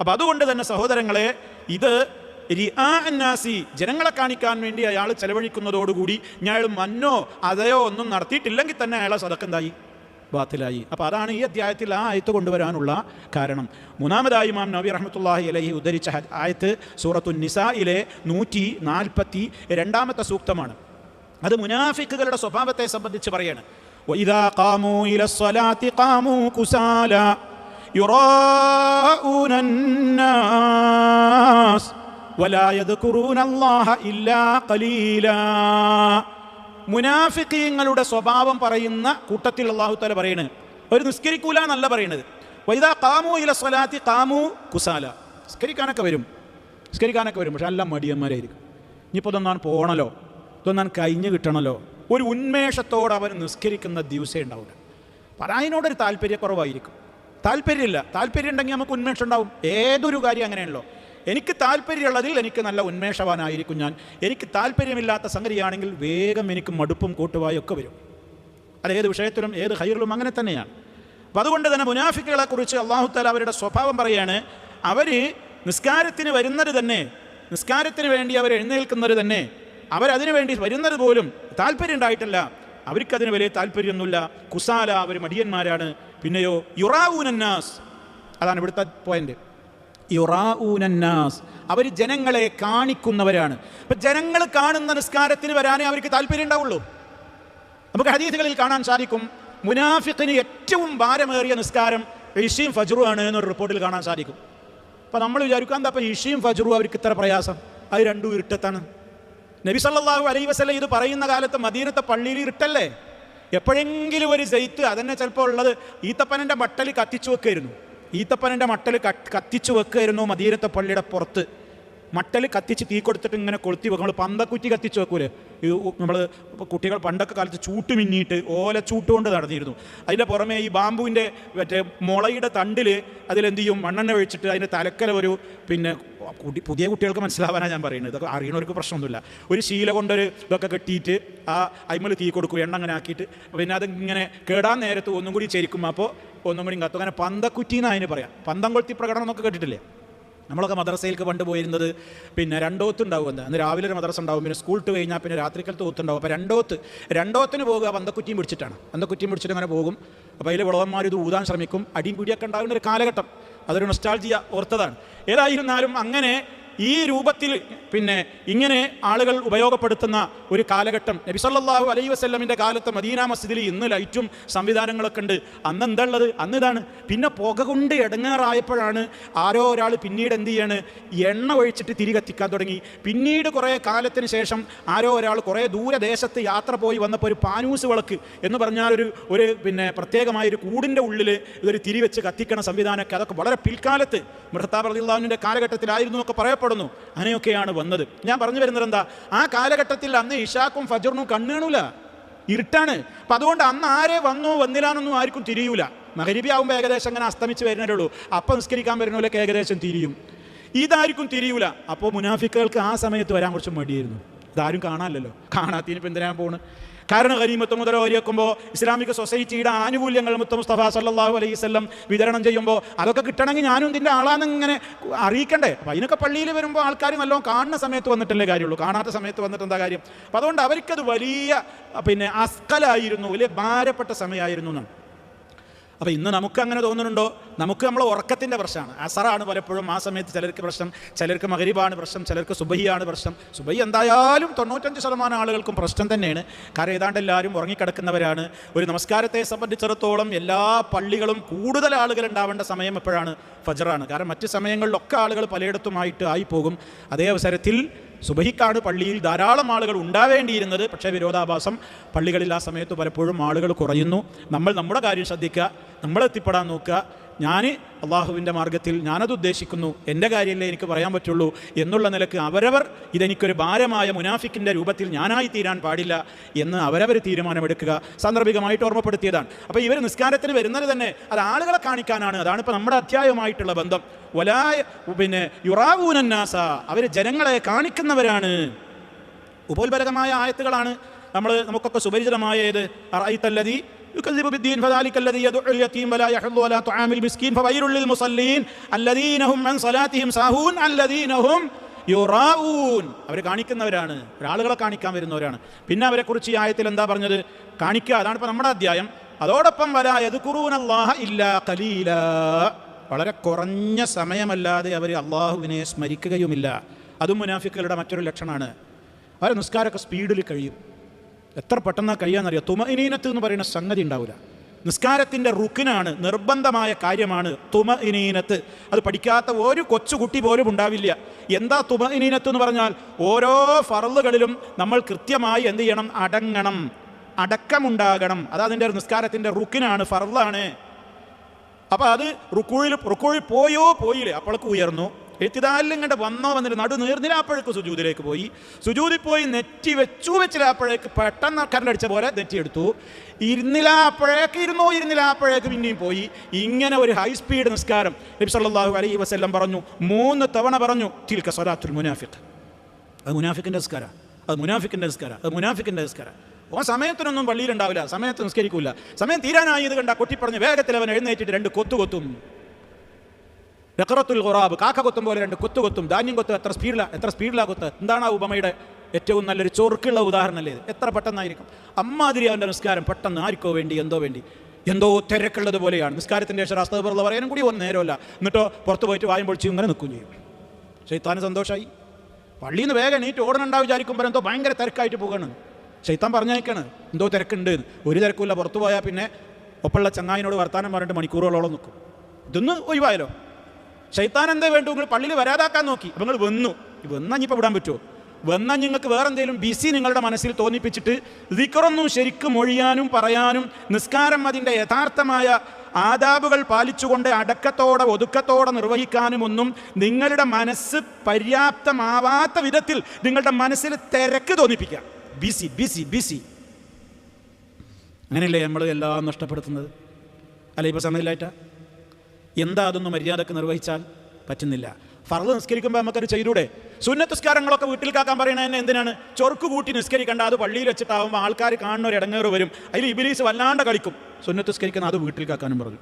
അപ്പം അതുകൊണ്ട് തന്നെ സഹോദരങ്ങളെ ഇത് റിയാനാസി ജനങ്ങളെ കാണിക്കാൻ വേണ്ടി അയാൾ ചെലവഴിക്കുന്നതോടുകൂടി അയാൾ മന്നോ അതയോ ഒന്നും നടത്തിയിട്ടില്ലെങ്കിൽ തന്നെ അയാളെ സതക്കെന്തായി ബാത്തിലായി. അപ്പോൾ അതാണ് ഈ അധ്യായത്തിൽ ആ ആയത്ത് കൊണ്ടുവരാനുള്ള കാരണം. മൂന്നാമതായി മാം നബി റഹമത്തുല്ലാഹി അലഹി ഉദ്ധരിച്ച ആയത്ത് സൂറത്തു നിസായിലെ നൂറ്റി നാൽപ്പത്തി രണ്ടാമത്തെ സൂക്തമാണ്. അത് മുനാഫിക്കുകളുടെ സ്വഭാവത്തെ സംബന്ധിച്ച് പറയാണ്. യുറാഊനന്നാസ് മുനാഫിക്കീങ്ങളുടെ സ്വഭാവം പറയുന്ന കൂട്ടത്തിൽ അള്ളാഹു താല പറയുന്നത് ഒരു നിസ്കരിക്കൂല എന്നല്ല പറയുന്നത് വൈദാ കാമു ഇല സ്വലാത്തി കാമു കുസാല. നിസ്കരിക്കാനൊക്കെ വരും. നിസ്കരിക്കാനൊക്കെ വരും. പക്ഷെ എല്ലാം മടിയന്മാരായിരിക്കും. ഇനിയിപ്പോൾ തന്നാൻ പോകണല്ലോ തന്നാൻ കഴിഞ്ഞു കിട്ടണല്ലോ. ഒരു ഉന്മേഷത്തോടെ അവൻ നിസ്കരിക്കുന്ന ദിവസേ ഉണ്ടാവില്ല പറയാനോടൊരു താല്പര്യക്കുറവായിരിക്കും. താല്പര്യമില്ല. താല്പര്യം ഉണ്ടെങ്കിൽ നമുക്ക് ഉന്മേഷം ഉണ്ടാവും. ഏതൊരു കാര്യം അങ്ങനെയാണല്ലോ. എനിക്ക് താല്പര്യമുള്ളതിൽ എനിക്ക് നല്ല ഉന്മേഷവാനായിരിക്കും ഞാൻ. എനിക്ക് താല്പര്യമില്ലാത്ത സംഗതിയാണെങ്കിൽ വേഗം എനിക്ക് മടുപ്പും കൂട്ടുവായൊക്കെ വരും. അത് ഏത് വിഷയത്തിലും ഏത് ഹൈറിലും അങ്ങനെ തന്നെയാണ്. അപ്പം അതുകൊണ്ട് തന്നെ മുനാഫിക്കുകളെ കുറിച്ച് അള്ളാഹുത്താല അവരുടെ സ്വഭാവം പറയാണ് അവർ നിസ്കാരത്തിന് വരുന്നത് തന്നെ നിസ്കാരത്തിന് വേണ്ടി അവർ എഴുന്നേൽക്കുന്നത് തന്നെ അവരതിനു വേണ്ടി വരുന്നത് പോലും താല്പര്യം ഉണ്ടായിട്ടല്ല. അവർക്കതിന് വലിയ താല്പര്യമൊന്നുമില്ല. കുസാല അവർ മടിയന്മാരാണ്. പിന്നെയോ യുറാവൂനന്നാസ് അതാണ് ഇവിടുത്തെ പോയിന്റ് യുറാഊനന്നാസ് അവർ ജനങ്ങളെ കാണിക്കുന്നവരാണ്. അപ്പം ജനങ്ങൾ കാണുന്ന നിസ്കാരത്തിന് വരാനേ അവർക്ക് താല്പര്യം ഉണ്ടാവുള്ളൂ. നമുക്ക് ഹദീസുകളിൽ കാണാൻ സാധിക്കും. മുനാഫിഖിന് ഏറ്റവും ഭാരമേറിയ നിസ്കാരം ഇഷയും ഫജ്റു ആണ് എന്നൊരു റിപ്പോർട്ടിൽ കാണാൻ സാധിക്കും. അപ്പം നമ്മൾ വിചാരിക്കുക എന്താ അപ്പം ഇഷയും ഫജറു അവർക്ക് ഇത്ര പ്രയാസം? അത് രണ്ടും ഇരുട്ടത്താണ്. നബി സല്ലല്ലാഹു അലൈഹി വസല്ലം ഇത് പറയുന്ന കാലത്ത് മദീനത്തെ പള്ളിയിൽ ഇരുട്ടല്ലേ? എപ്പോഴെങ്കിലും ഒരു സൈത്ത് അതന്നെ ചിലപ്പോൾ ഉള്ളത് ഈത്തപ്പനന്റെ ബട്ടൽ കത്തിച്ചു വെക്കായിരുന്നു. ഈത്തപ്പനന്റെ മട്ടൽ കത്തിച്ചു വെക്കുമായിരുന്നു മദീരത്തെ പള്ളിയുടെ പുറത്ത്. മട്ടൽ കത്തിച്ച് തീ കൊടുത്തിട്ട് ഇങ്ങനെ കൊളുത്തി വെക്കും. നമ്മൾ പന്തക്കുറ്റി കത്തിച്ച് വെക്കൂലേ? നമ്മൾ കുട്ടികൾ പണ്ടൊക്കെ കാലത്ത് ചൂട്ട് മിന്നിയിട്ട് ഓല ചൂട്ടുകൊണ്ട് നടന്നിരുന്നു. അതിന്റെ പുറമെ ഈ ബാമ്പുവിന്റെ മറ്റേ മുളയുടെ തണ്ടിൽ അതിലെന്ത് ചെയ്യും? മണ്ണെണ്ണ ഒഴിച്ചിട്ട് അതിന്റെ തലക്കല ഒരു പിന്നെ പുതിയ കുട്ടികൾക്ക് മനസ്സിലാവാനാണ് ഞാൻ പറയുന്നത്. ഇതൊക്കെ അറിയണവർക്ക് പ്രശ്നമൊന്നുമില്ല. ഒരു ശീല കൊണ്ടൊരു ഇതൊക്കെ കെട്ടിയിട്ട് ആ അയിമൽ തീ കൊടുക്കും. എണ്ണ അങ്ങനെ ആക്കിയിട്ട്. പിന്നെ അത് ഇങ്ങനെ കേടാൻ നേരത്ത് ഒന്നും കൂടി ചേരിക്കും. അപ്പോൾ ഒന്നും കൂടി കത്തും അങ്ങനെ പന്തക്കുറ്റി എന്നാണ് അതിന് പറയാം. പന്തം കൊളുത്തി പ്രകടനം എന്നൊക്കെ കേട്ടിട്ടില്ലേ? നമ്മളൊക്കെ മദ്രസയിലേക്ക് പണ്ട് പോയിരുന്നത് പിന്നെ രണ്ടോത്ത് ഉണ്ടാവും എന്താ? അന്ന് രാവിലെ ഒരു മദ്രസ ഉണ്ടാവും പിന്നെ സ്കൂൾ ഇട്ട് കഴിഞ്ഞാൽ പിന്നെ രാത്രിക്കലത്ത് ഒത്തുണ്ടാവും അപ്പോൾ രണ്ടോത്ത് രണ്ടോത്തിന് പോകുക പന്തക്കുറ്റിയും പിടിച്ചിട്ടാണ്. പന്തക്കുറ്റിയും പിടിച്ചിട്ട് അങ്ങനെ പോകും. അപ്പോൾ അതിൽ വിളവന്മാർ ഇത് ഊതാൻ ശ്രമിക്കും. അടിയും പിടിയൊക്കെ ഉണ്ടാകുന്ന ഒരു കാലഘട്ടം. അതൊരു നൊസ്റ്റാൾജിയ ഓർത്തതാണ്. ഏതായിരുന്നാലും അങ്ങനെ ഈ രൂപത്തിൽ പിന്നെ ഇങ്ങനെ ആളുകൾ ഉപയോഗപ്പെടുത്തുന്ന ഒരു കാലഘട്ടം. നബി നബിസല്ലാഹു അലൈ വസ്ല്ലമിന്റെ കാലത്ത് മദീന മസ്ജിദിൽ ഇന്ന് ലൈറ്റും സംവിധാനങ്ങളൊക്കെ ഉണ്ട്. അന്ന് എന്താ ഉള്ളത് അന്ന് ഇതാണ്. പിന്നെ പുക കൊണ്ട് ഇടങ്ങാറായപ്പോഴാണ് ആരോ ഒരാൾ പിന്നീട് എന്ത് ചെയ്യാണ്? എണ്ണ ഒഴിച്ചിട്ട് തിരി കത്തിക്കാൻ തുടങ്ങി. പിന്നീട് കുറേ കാലത്തിന് ശേഷം ആരോ ഒരാൾ കുറേ ദൂരദേശത്ത് യാത്ര പോയി വന്നപ്പോൾ ഒരു പാനൂസ് വിളക്ക് എന്ന് പറഞ്ഞാൽ ഒരു ഒരു പിന്നെ പ്രത്യേകമായ ഒരു കൂടിന്റെ ഉള്ളിൽ ഇതൊരു തിരി വെച്ച് കത്തിക്കണ സംവിധാനമൊക്കെ. അതൊക്കെ വളരെ പിൽക്കാലത്ത്. മൃഹത്താബ് അള്ളാഹുവിന്റെ കാലഘട്ടത്തിലായിരുന്നു എന്നൊക്കെ പറയപ്പെടുന്നു അങ്ങനെയൊക്കെയാണ് വന്നത്. ഞാൻ പറഞ്ഞു വരുന്നത് എന്താ? ആ കാലഘട്ടത്തിൽ അന്ന് ഇഷാക്കും ഫജറിനും കണ്ണു കാണൂല ഇരുട്ടാണ്. അപ്പം അതുകൊണ്ട് അന്ന് ആരെ വന്നോ വന്നില്ലാന്നൊന്നും ആർക്കും തിരിയൂല. മകരിബി ആകുമ്പോൾ ഏകദേശം അങ്ങനെ അസ്തമിച്ച് വരുന്നേ ഉള്ളൂ. അപ്പം നിസ്കരിക്കാൻ വരുന്നവരൊക്കെ ഏകദേശം തിരിയും. ഇതായിരിക്കും തിരിയൂല. അപ്പോൾ മുനാഫിക്കുകൾക്ക് ആ സമയത്ത് വരാൻ കുറച്ച് മടിയായിരുന്നു. ഇതാരും കാണാനല്ലോ ഇപ്പം എന്തിനാ പോണ്? കാരണം ഖനീമത്ത് മുതൽ വരെക്കുമ്പോൾ ഇസ്ലാമിക സൊസൈറ്റിയുടെ ആനുകൂല്യങ്ങൾ മുത്ത മുസ്തഫ സല്ലാഹു അലൈഹി സ്വല്ലം വിതരണം ചെയ്യുമ്പോൾ അതൊക്കെ കിട്ടണമെങ്കിൽ ഞാനും ഇതിന്റെ ആളാണെന്ന് ഇങ്ങനെ അറിയിക്കണ്ടേ. അപ്പം അതിനൊക്കെ പള്ളിയിൽ വരുമ്പോൾ ആൾക്കാർ നല്ലോണം കാണുന്ന സമയത്ത് വന്നിട്ടല്ലേ കാര്യമുള്ളൂ. കാണാത്ത സമയത്ത് വന്നിട്ട് എന്താ കാര്യം? അപ്പം അതുകൊണ്ട് അവർക്കത് വലിയ പിന്നെ അസ്കലായിരുന്നു വലിയ ഭാരപ്പെട്ട സമയമായിരുന്നു എന്നാണ്. അപ്പോൾ ഇന്ന് നമുക്ക് അങ്ങനെ തോന്നുന്നുണ്ടോ? നമുക്ക് നമ്മൾ ഉറക്കത്തിന്റെ പ്രശ്നമാണ്. അസറാണ് പലപ്പോഴും ആ സമയത്ത് ചിലർക്ക് പ്രശ്നം ചിലർക്ക് മകരീബാണ് പ്രശ്നം ചിലർക്ക് സുബഹിയാണ് പ്രശ്നം. സുബഹി എന്തായാലും തൊണ്ണൂറ്റഞ്ച് ശതമാനം ആളുകൾക്കും പ്രശ്നം തന്നെയാണ്. കാരണം ഏതാണ്ട് എല്ലാവരും ഉറങ്ങിക്കിടക്കുന്നവരാണ്. ഒരു നമസ്കാരത്തെ സംബന്ധിച്ചിടത്തോളം എല്ലാ പള്ളികളും കൂടുതൽ ആളുകൾ ഉണ്ടാവേണ്ട സമയം എപ്പോഴാണ്? ഫജറാണ്. കാരണം മറ്റ് സമയങ്ങളിലൊക്കെ ആളുകൾ പലയിടത്തുമായിട്ട് ആയിപ്പോകും. അതേ അവസരത്തിൽ സുബഹിക്കാണ് പള്ളിയിൽ ധാരാളം ആളുകൾ ഉണ്ടാവേണ്ടിയിരുന്നത്. പക്ഷേ വിരോധാഭാസം പള്ളികളിൽ ആ സമയത്ത് പലപ്പോഴും ആളുകൾ കുറയുന്നു. നമ്മൾ നമ്മുടെ കാര്യം ശ്രദ്ധിക്കുക. നമ്മൾ എത്തിപ്പെടാൻ നോക്കുക. ഞാൻ അള്ളാഹുവിന്റെ മാർഗത്തിൽ ഞാനത് ഉദ്ദേശിക്കുന്നു. എന്റെ കാര്യമല്ലേ എനിക്ക് പറയാൻ പറ്റുള്ളൂ എന്നുള്ള നിലയ്ക്ക് അവരവർ ഇതെനിക്കൊരു ഭാരമായ മുനാഫിക്കിന്റെ രൂപത്തിൽ ഞാനായി തീരാൻ പാടില്ല എന്ന് അവരവർ തീരുമാനമെടുക്കുക. സാന്ദർഭികമായിട്ട് ഓർമ്മപ്പെടുത്തിയതാണ്. അപ്പോൾ ഇവർ നിസ്കാരത്തിന് വരുന്നത് തന്നെ അത് ആളുകളെ കാണിക്കാനാണ്. അതാണ് ഇപ്പോൾ നമ്മുടെ അധ്യായമായിട്ടുള്ള ബന്ധം. ഒലായ പിന്നെ യുറാവൂനന്നാസ അവർ ജനങ്ങളെ കാണിക്കുന്നവരാണ്. ഉപോത്ബലകമായ ആയത്തുകളാണ്. നമ്മൾ നമുക്കൊക്കെ സുപരിചിതമായ ഏത് അറൈത്തല്ലതി يكذب بالدين فذلك الذي يدعو اليتيم ولا يحض ولا طعام المسكين فويل للمصلين الذين هم عن صلاتهم ساهون الذين هم യുറാവൂൻ അവർ കാണിക്കുന്നവരാണ് ഒരാളുകളെ കാണിക്കാൻ വരുന്നവരാണ് പിന്നെ അവരെ കുറിച്ച് ഈ ആയത്തിൽ എന്താ പറഞ്ഞത് കാണിക്കുക അതാണ് ഇപ്പൊ നമ്മുടെ അധ്യായം അതോടൊപ്പം വരാ യദ്കുറൂനല്ലാഹ ഇല്ലാ ഖലീല വളരെ കുറഞ്ഞ സമയമല്ലാതെ അവർ അള്ളാഹുവിനെ സ്മരിക്കുകയുമില്ല അതും മുനാഫിക്കുകളുടെ മറ്റൊരു ലക്ഷണമാണ് അവർ നിസ്കാരമൊക്കെ സ്പീഡിൽ കഴിയും എത്ര പെട്ടെന്ന് കഴിയാന്നറിയാം? തുമഇനീനത്ത് എന്ന് പറയുന്ന സംഗതി ഉണ്ടാവില്ല നിസ്കാരത്തിന്റെ റുക്കിനാണ് നിർബന്ധമായ കാര്യമാണ് തുമ ഇനീനത്ത് അത് പഠിക്കാത്ത ഒരു കൊച്ചുകുട്ടി പോലും ഉണ്ടാവില്ല. എന്താ തുമ ഇനീനത്ത് എന്ന് പറഞ്ഞാൽ ഓരോ ഫറലുകളിലും നമ്മൾ കൃത്യമായി എന്ത് ചെയ്യണം? അടങ്ങണം. അടക്കമുണ്ടാകണം. അത് അതിന്റെ നിസ്കാരത്തിന്റെ റുക്കിനാണ് ഫറലാണ് അപ്പോൾ അത് റുക്കുഴിൽ റുക്കുഴിൽ പോയോ പോയില്ലേ? അപ്പോഴേക്ക് ഉയർന്നു. എത്തിതാലിലും കണ്ട് വന്നോ വന്നിട്ട് നടു നീർന്നിലാപ്പോഴേക്ക് സുജൂതിലേക്ക് പോയി. സുജൂതിൽ പോയി നെറ്റി വെച്ചു വെച്ചിലാപ്പഴേക്ക് പെട്ടെന്ന് കരണ്ടടിച്ച പോലെ നെറ്റി എടുത്തു ഇരുന്നിലാപ്പോഴേക്ക് ഇരുന്നോ ഇരുന്നിലാപ്പോഴേക്ക് പിന്നെയും പോയി. ഇങ്ങനെ ഒരു ഹൈ സ്പീഡ് നിസ്കാരം നബി സല്ലല്ലാഹു അലൈഹി വസല്ലം പറഞ്ഞു. മൂന്ന് തവണ പറഞ്ഞു തിൽക്ക സ്വലാത്തുൽ മുനാഫിഖ്. അത് മുനാഫിക്കിന്റെ നിസ്കാരം അത് മുനാഫിക്കിന്റെ നിസ്കാരം അത് മുനാഫിക്കിന്റെ നിസ്കാരം. ഓ സമയത്തിനൊന്നും പള്ളിയിലുണ്ടാവില്ല സമയത്ത് നിസ്കരിക്കൂല. സമയം തീരാനായി ഇത് കണ്ട കൊട്ടിപ്പറഞ്ഞ് വേഗത്തിൽ അവൻ എഴുന്നേറ്റിട്ട് രണ്ട് കൊത്തു കൊത്തും. രക്കറത്തുൽ ഖുറാബ് കാക്ക കൊത്തും പോലെ രണ്ട് കൊത്തു കൊത്തും ധാന്യം കൊത്തും എത്ര സ്പീഡിലാണ് എത്ര സ്പീഡിലാണ് കൊത്ത്. എന്താണ് ആ ഉപമയുടെ ഏറ്റവും നല്ലൊരു ചൊറുക്കുള്ള ഉദാഹരണമല്ലേ ഇത്? എത്ര പെട്ടെന്നായിരിക്കും? അമ്മാതിരി അവന്റെ നിസ്കാരം പെട്ടെന്ന് ആർക്കോ വേണ്ടി എന്തോ വേണ്ടി? എന്തോ തിരക്കുള്ളത് പോലെയാണ്. നിസ്കാരത്തിന്റെ ശേഷം അസ്തപുറത്ത് പറയാനും കൂടി ഒന്നും നേരമല്ല. എന്നിട്ടോ പുറത്ത് പോയിട്ട് വായും പൊളിച്ച് ഇങ്ങനെ നിൽക്കുകയും ചെയ്യും. ശൈത്താന് സന്തോഷമായി പള്ളിയിൽ നിന്ന് വേഗം എണീറ്റ് ഓടണുണ്ടാവും വിചാരിക്കുമ്പോൾ എന്തോ ഭയങ്കര തിരക്കായിട്ട് പോകണം. ശൈത്താൻ പറഞ്ഞേക്കാണ് എന്തോ തിരക്കുണ്ട്. ഒരു തിരക്കുമില്ല പുറത്തു പോയാൽ പിന്നെ ഒപ്പമുള്ള ചങ്ങായിനോട് വർത്താനം പറഞ്ഞിട്ട് മണിക്കൂറുകളോളം നിൽക്കും. ഇതൊന്ന് ഒഴിവായാലോ? ഷെയ്ത്താൻ എന്താ വേണ്ടു? നിങ്ങൾ പള്ളിയിൽ വരാതാക്കാൻ നോക്കി. അപ്പം നിങ്ങൾ വന്നു. വന്നാൽ ഇനിയിപ്പോൾ വിടാൻ പറ്റുമോ വന്നാൽ നിങ്ങൾക്ക് വേറെ എന്തെങ്കിലും ബിസി നിങ്ങളുടെ മനസ്സിൽ തോന്നിപ്പിച്ചിട്ട് ദിക്കറൊന്നും ശരിക്കും ഒഴിയാനും പറയാനും നിസ്കാരം അതിന്റെ യഥാർത്ഥമായ ആദാബുകൾ പാലിച്ചുകൊണ്ട് അടക്കത്തോടെ ഒതുക്കത്തോടെ നിർവഹിക്കാനും ഒന്നും നിങ്ങളുടെ മനസ്സ് പര്യാപ്തമാവാത്ത വിധത്തിൽ നിങ്ങളുടെ മനസ്സിൽ തിരക്ക് തോന്നിപ്പിക്കുക. ബിസി ബിസി ബിസി അങ്ങനെയല്ലേ നമ്മൾ എല്ലാം നഷ്ടപ്പെടുത്തുന്നത്? അല്ല ഇപ്പോൾ സമയമില്ലായിട്ടാ? എന്താ മര്യാദയ്ക്ക് നിർവഹിച്ചാൽ പറ്റുന്നില്ല. ഫർദ് നിസ്കരിക്കുമ്പോൾ നമുക്കത് ചെയ്തൂടെ? സുന്നത്ത് നിസ്കാരങ്ങളൊക്കെ വീട്ടിൽ കാക്കാൻ പറയണ തന്നെ എന്തിനാണ്? ചൊർക്ക് കൂട്ടി നിസ്കരിക്കേണ്ട അത് പള്ളിയിൽ വെച്ചിട്ടാവുമ്പോൾ ആൾക്കാർ കാണുന്ന ഒരു വരും. അതിൽ ഇബിലീസ് വല്ലാണ്ട് കളിക്കും. സുന്നത്ത് നിസ്കരിക്കുന്ന അത് വീട്ടിൽ കാക്കാനും പറഞ്ഞു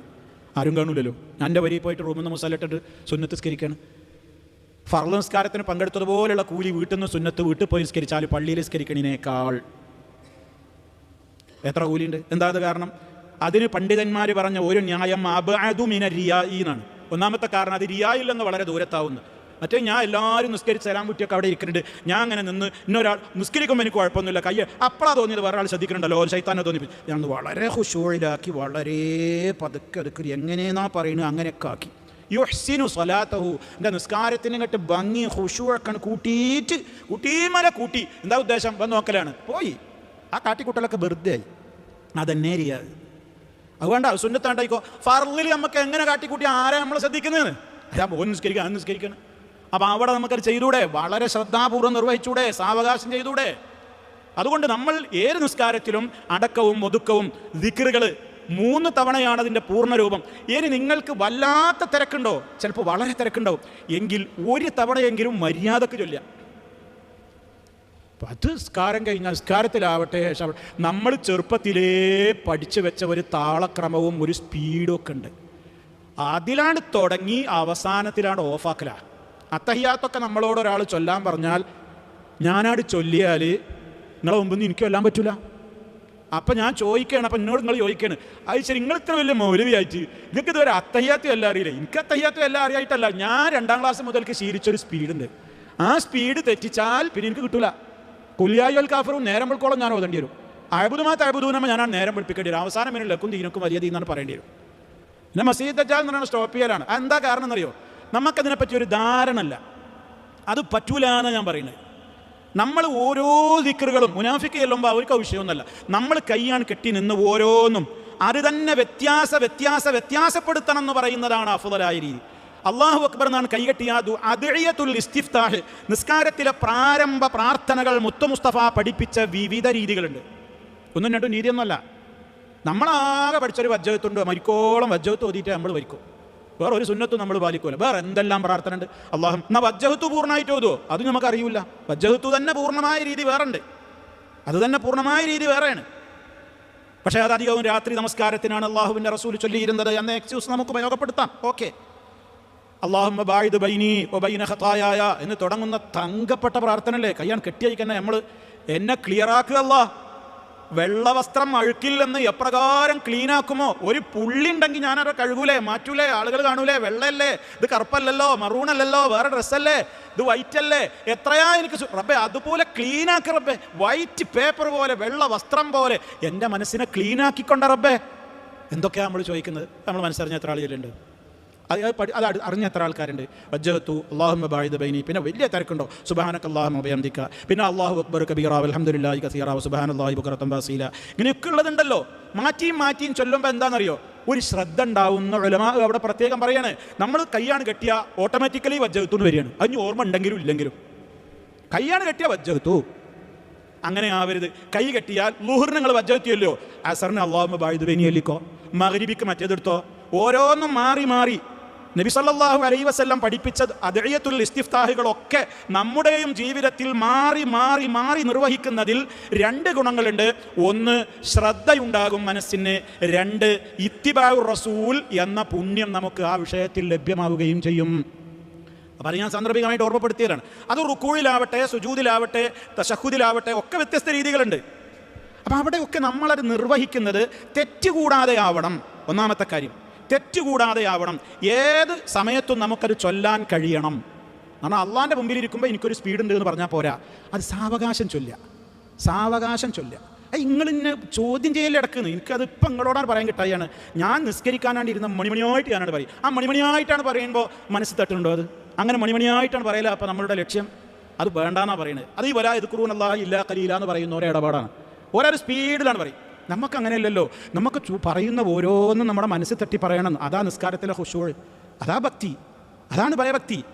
ആരും കാണൂലല്ലോ. എന്റെ വരിയിൽ പോയിട്ട് റൂമിൽ നിന്ന് മുസാലിട്ടിട്ട് സുന്നത്ത് നിസ്കരിക്കാണ് ഫർദ് നിസ്കാരത്തിന് പങ്കെടുത്തതുപോലുള്ള കൂലി വീട്ടിൽ നിന്ന് സുന്നത്ത് വീട്ടിൽ പോയി നിസ്കരിച്ചാൽ പള്ളിയിൽ നിസ്കരിക്കണേക്കാൾ എത്ര കൂലിയുണ്ട്? എന്താ അത് കാരണം? അതിന് പണ്ഡിതന്മാർ പറഞ്ഞ ഒരു ന്യായം അബഅദുമിന റിയായി എന്നാണ്. ഒന്നാമത്തെ കാരണം അത് റിയായിൽ നിന്ന് വളരെ ദൂരത്താവുന്നു. മറ്റേ ഞാൻ എല്ലാവരും നിസ്കരിച്ച് സലാം കുട്ടിയൊക്കെ അവിടെ ഇരിക്കുന്നുണ്ട്. ഞാൻ അങ്ങനെ നിന്ന് ഇന്നൊരാൾ നിസ്കരിക്കുമ്പോൾ എനിക്ക് കുഴപ്പമൊന്നുമില്ല. കയ്യ അപ്പളാ തോന്നിയത് വേറെ ആൾ ശ്രദ്ധിക്കുന്നുണ്ടല്ലോ ശൈത്താനെ തോന്നിപ്പിച്ചു. ഞാൻ വളരെ ഹുഷോയിലാക്കി വളരെ പതുക്കെ അതുക്കെ എങ്ങനെയെന്നാ പറയുന്നത് അങ്ങനെയൊക്കെ ആക്കി. യുഹ്സിനു സ്വലാത്തഹു. എന്റെ നിസ്കാരത്തിന് ഇങ്ങോട്ട് ഭംഗി ഹുഷുവൊക്കെ കൂട്ടിയിട്ട് കൂട്ടീമല കൂട്ടി. എന്താ ഉദ്ദേശം? വന്ന് നോക്കലാണ്. പോയി. ആ കാട്ടിക്കൂട്ടലൊക്കെ വെറുതെ ആയി. അതന്നെ റിയാദ് അതുകൊണ്ട് സുന്നത്താണ്ടായിക്കോ ഫർലിൽ നമുക്ക് എങ്ങനെ കാട്ടിക്കൂട്ടി ആരെ നമ്മൾ ശ്രദ്ധിക്കുന്നത് അതാ മോൻ നിസ്കരിക്കുക അത് നിസ്കരിക്കണം. അപ്പം അവിടെ നമുക്കത് ചെയ്തൂടെ വളരെ ശ്രദ്ധാപൂർവം നിർവഹിച്ചൂടെ സാവകാശം ചെയ്തൂടെ. അതുകൊണ്ട് നമ്മൾ ഏത് നിസ്കാരത്തിലും അടക്കവും ഒതുക്കവും ദിക്കറുകൾ മൂന്ന് തവണയാണ് അതിന്റെ പൂർണരൂപം. ഇനി നിങ്ങൾക്ക് വല്ലാത്ത തിരക്കുണ്ടോ? ചിലപ്പോൾ വളരെ തിരക്കുണ്ടാവും. എങ്കിൽ ഒരു തവണയെങ്കിലും മര്യാദയ്ക്ക് ചൊല്ലുക. അപ്പം അത് സ്കാരം കഴിഞ്ഞാൽ സ്കാരത്തിലാവട്ടെ നമ്മൾ ചെറുപ്പത്തിലേ പഠിച്ചു വെച്ച ഒരു താളക്രമവും ഒരു സ്പീഡും ഒക്കെ ഉണ്ട്. അതിലാണ് തുടങ്ങി അവസാനത്തിലാണ് ഓഫാക്കല. അത്തഹിയാത്തൊക്കെ നമ്മളോട് ഒരാൾ ചൊല്ലാൻ പറഞ്ഞാൽ ഞാനാട് ചൊല്ലിയാൽ നിങ്ങളെ മുമ്പ് എനിക്ക് കൊല്ലാൻ പറ്റൂല. അപ്പം ഞാൻ ചോദിക്കുകയാണ് അപ്പം എന്നോട് നിങ്ങൾ ചോദിക്കുകയാണ് അത് ശരി നിങ്ങൾ ഇത്ര വലിയ മൗലവിയായിട്ട് നിങ്ങൾക്ക് ഇതുവരെ അത്തയ്യാത്തും എല്ലാം അറിയില്ല? എനിക്ക് അത്തയ്യാത്തും എല്ലാം അറിയായിട്ടല്ല ഞാൻ രണ്ടാം ക്ലാസ് മുതൽക്ക് ശീലിച്ചൊരു സ്പീഡുണ്ട് ആ സ്പീഡ് തെറ്റിച്ചാൽ പിന്നെ എനിക്ക് കിട്ടൂല. കുല്യായുൽ കാഫറും നേരം വെളുക്കോളം ഞാൻ ഓതേണ്ടി വരും. അയബുദുമാ തയബുദൂനമ്മ ഞാനാണ് നേരം വെളുപ്പിക്കേണ്ടി വരും. അവസാനം പിന്നെ ലക്കും ദീനക്കും വലിയ ദീനാണ് പറയേണ്ടി വരും. പിന്നെ മസീദ് ദജാൽ എന്ന് പറയുന്നത് സ്റ്റോപ്പ് ചെയ്യലാണ്. എന്താ കാരണം എന്നറിയോ? നമുക്കതിനെപ്പറ്റി ഒരു ധാരണ അല്ല അത് പറ്റൂല എന്ന് ഞാൻ പറയുന്നത്. നമ്മൾ ഓരോ ദിക്കറുകളും മുനാഫിക്ക് ചെല്ലുമ്പോൾ അവർക്ക് വിഷയമൊന്നുമല്ല. നമ്മൾ കൈയാണ് കെട്ടി നിന്ന് ഓരോന്നും. അത് തന്നെ വ്യത്യാസ വ്യത്യാസ വ്യത്യാസപ്പെടുത്തണം എന്ന് പറയുന്നതാണ് അഫുതലായ രീതി. അള്ളാഹു അക്ബർ എന്നാണ് കൈകെട്ടിയ ഇസ്തിഫ്താഹ്. നിസ്കാരത്തിലെ പ്രാരംഭ പ്രാർത്ഥനകൾ മുത്ത മുസ്തഫ പഠിപ്പിച്ച വിവിധ രീതികളുണ്ട്. ഒന്നും രണ്ടും രീതിയൊന്നുമല്ല. നമ്മളാകെ പഠിച്ചൊരു വജ്ജകത്തുണ്ട് മരിക്കോളം വജ്ജകത്ത് ഓതിയിട്ട് നമ്മൾ വരിക്കും വേറെ ഒരു സുന്നത്തും നമ്മൾ പാലിക്കൂല. വേറെ എന്തെല്ലാം പ്രാർത്ഥന ഉണ്ട് അള്ളാഹു എന്നാ വജ്ജഹത്ത് പൂർണമായിട്ട് ഓതുവോ? അത് നമുക്ക് അറിയില്ല വജ്ജഹത്തു തന്നെ പൂർണമായ രീതി വേറെ ഉണ്ട് അത് തന്നെ പൂർണമായ രീതി വേറെയാണ്. പക്ഷേ അത് അധികവും രാത്രി നമസ്കാരത്തിനാണ് അള്ളാഹുവിന്റെ റസൂൽ ചൊല്ലിയിരുന്നത്. എന്ന എക്സ്ക്യൂസ് നമുക്ക് ഉപയോഗപ്പെടുത്താം. ഓക്കെ അള്ളാഹുമ്മ ബായിദ് ബൈനി ഒബൈന ഖതായായ എന്ന് തുടങ്ങുന്ന തങ്കപ്പെട്ട പ്രാർത്ഥനല്ലേ കയ്യാൻ കെട്ടിയയക്കന്നെ നമ്മൾ എന്നെ ക്ലിയർ ആക്കുക അല്ലാ. വെള്ള വസ്ത്രം അഴുക്കില്ലെന്ന് എപ്രകാരം ക്ലീൻ ആക്കുമോ? ഒരു പുള്ളി ഉണ്ടെങ്കിൽ ഞാനത് കഴുകൂലേ? മാറ്റൂലേ? ആളുകൾ കാണൂലേ? വെള്ളല്ലേ ഇത് കറുപ്പല്ലല്ലോ? മറൂണല്ലല്ലോ വേറെ ഡ്രസ്സല്ലേ ഇത് വൈറ്റ് അല്ലേ? എത്രയാ എനിക്ക് റബ്ബെ അതുപോലെ ക്ലീൻ ആക്കി റബ്ബേ. വൈറ്റ് പേപ്പർ പോലെ വെള്ള വസ്ത്രം പോലെ. എന്റെ മനസ്സിനെ ക്ലീൻ ആക്കിക്കൊണ്ട റബ്ബേ. എന്തൊക്കെയാണ് നമ്മൾ ചോദിക്കുന്നത്? നമ്മൾ മനസ്സറിഞ്ഞ എത്ര ആളുകളുണ്ട്? അത് അത് അറിഞ്ഞ എത്ര ആൾക്കാരുണ്ട്? വജ്ജഹത്തു അള്ളാഹു ബായിദ് ബൈനി. പിന്നെ വലിയ തിരക്കുണ്ടോ? സുബാനക്ക് അള്ളാഹു അഭയന്തിക്ക പിന്നെ അള്ളാഹു അക്ബർ കബീറ അലഹമുല്ലാഹി കസീറ സുബാൻ അള്ളാഹി ബുക്കറത്തം വാസീല ഇങ്ങനെയൊക്കെ ഉള്ളതുണ്ടല്ലോ. മാറ്റിയും മാറ്റിയും ചൊല്ലുമ്പോൾ എന്താണെന്നറിയോ ഒരു ശ്രദ്ധ ഉണ്ടാവുന്ന ഉലമാ അവിടെ പ്രത്യേകം പറയാണ്. നമ്മൾ കൈയാണ് കെട്ടിയ ഓട്ടോമാറ്റിക്കലി വജ്ജഹത്തുനിന്ന് വരികയാണ്. അതിന് ഓർമ്മ ഉണ്ടെങ്കിലും ഇല്ലെങ്കിലും. കൈയാണ് കെട്ടിയ വജ്ജഹത്തു. അങ്ങനെ ആവരുത്. കൈ കെട്ടിയാൽ ലുഹർ നിങ്ങൾ വജ്ജെത്തിയല്ലോ അസറിന് അള്ളാഹു ബായുദ് ബനിയല്ലിക്കോ മകരിബിക്ക് മറ്റേതെടുത്തോ ഓരോന്നും മാറി മാറി നബി സല്ലല്ലാഹു അലൈഹി വസല്ലം പഠിപ്പിച്ച അദയത്തുൽ ഇസ്തിഫ്താഹുകളൊക്കെ നമ്മുടെയും ജീവിതത്തിൽ മാറി മാറി മാറി നിർവഹിക്കുന്നതിൽ രണ്ട് ഗുണങ്ങളുണ്ട്. ഒന്ന് ശ്രദ്ധയുണ്ടാകും മനസ്സിന്. രണ്ട് ഇത്തിബാഉർ റസൂൽ എന്ന പുണ്യം നമുക്ക് ആ വിഷയത്തിൽ ലഭ്യമാവുകയും ചെയ്യും. അപ്പം അത് ഞാൻ സാന്ദർഭികമായിട്ട് ഓർമ്മപ്പെടുത്തിയതാണ്. അത് റുക്കൂഴിലാവട്ടെ സുജൂതിലാവട്ടെ തശഹുദിലാവട്ടെ ഒക്കെ വ്യത്യസ്ത രീതികളുണ്ട്. അപ്പോൾ അവിടെയൊക്കെ നമ്മളത് നിർവഹിക്കുന്നത് തെറ്റുകൂടാതെ ആവണം. ഒന്നാമത്തെ കാര്യം. തെറ്റുകൂടാതെ ആവണം ഏത് സമയത്തും നമുക്കത് ചൊല്ലാൻ കഴിയണം. കാരണം അള്ളാന്റെ മുമ്പിൽ ഇരിക്കുമ്പോൾ എനിക്കൊരു സ്പീഡ് ഉണ്ട് എന്ന് പറഞ്ഞാൽ പോരാ. അത് സാവകാശം ചൊല്ലുക. സാവകാശം ചൊല്ലുക. അത് നിങ്ങളിന്നെ ചോദ്യം ചെയ്യലിടക്കുന്നു എനിക്കത് ഇപ്പം നിങ്ങളോടാണ് പറയാൻ കിട്ടായാണ്. ഞാൻ നിസ്കരിക്കാനാണ്ട് ഇരുന്ന മണിമണിയായിട്ട് ഞാനാണ് പറയും. ആ മണിമണിയായിട്ടാണ് പറയുമ്പോൾ മനസ്സ് തട്ടുന്നുണ്ടോ അത്? അങ്ങനെ മണിമണിയായിട്ടാണ് പറയല അപ്പോൾ നമ്മളുടെ ലക്ഷ്യം? അത് വേണ്ടാന്നാണ് പറയുന്നത് അത് ഈ വരാ ഇത് കുറൂനല്ല ഇല്ല കലീല എന്ന് പറയുന്ന ഒരേ ഇടപാടാണ്. ഓരോ സ്പീഡിലാണ് പറയും. നമുക്ക് അങ്ങനെയല്ലല്ലോ നമുക്ക് പറയുന്ന ഓരോന്നും നമ്മുടെ മനസ്സിൽ തട്ടി പറയണം. അതാ നിസ്കാരത്തിലെ ഹുഷൂൾ അതാ ഭക്തി. അതാണ് ഭയഭക്തി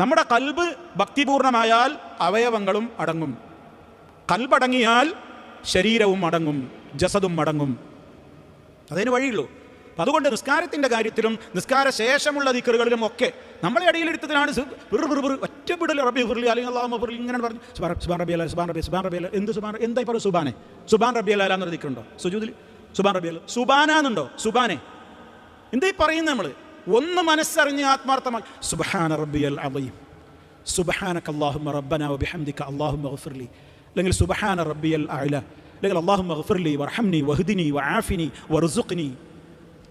നമ്മുടെ കൽബ് ഭക്തിപൂർണമായാൽ അവയവങ്ങളും അടങ്ങും. കൽബടങ്ങിയാൽ ശരീരവും അടങ്ങും. ജസതും അടങ്ങും. അതിന് വഴിയുള്ളൂ. അപ്പം അതുകൊണ്ട് നിസ്കാരത്തിന്റെ കാര്യത്തിലും നിസ്കാര ശേഷമുള്ള ദിക്കറുകളിലും ഒക്കെ നമ്മളെ ഇടയിലെടുത്തതിനാണ് ഒറ്റപ്പെടൽ റബി ഫുർലി അല്ലെങ്കിൽ അള്ളാഹു ഫുർലി ഇങ്ങനെ പറഞ്ഞു സുബാൻ സുബാൻ റബി അല്ല സുബാൻ റബി സുബാൻ റബി അല്ല എന്ത് സുബാൻ എന്തായി പറയും സുബാനെ? സുബാൻ റബി അല്ല എന്നൊരു ദിക്കറുണ്ടോ? സുജൂദിൽ സുബാൻ റബി അല്ല സുബാനാന്നുണ്ടോ? സുബാനെ? എന്തായി പറയുന്നത് നമ്മൾ ഒന്ന് മനസ്സറിഞ്ഞ് ആത്മാർത്ഥമായി സുബഹാന റബ്ബിയൽ അലീം സുബഹാനക്ക് അല്ലാഹുമ്മ റബ്ബന വബിഹംദിക അള്ളാഹുമ ഗഫിർലി. അല്ലെങ്കിൽ സുബഹാന റബ്ബിയൽ അഅല. അല്ലെങ്കിൽ അള്ളാഹുമ ഗഫിർലി വർഹംനി വഹദിനി വആഫിനി വർസുഖ്നി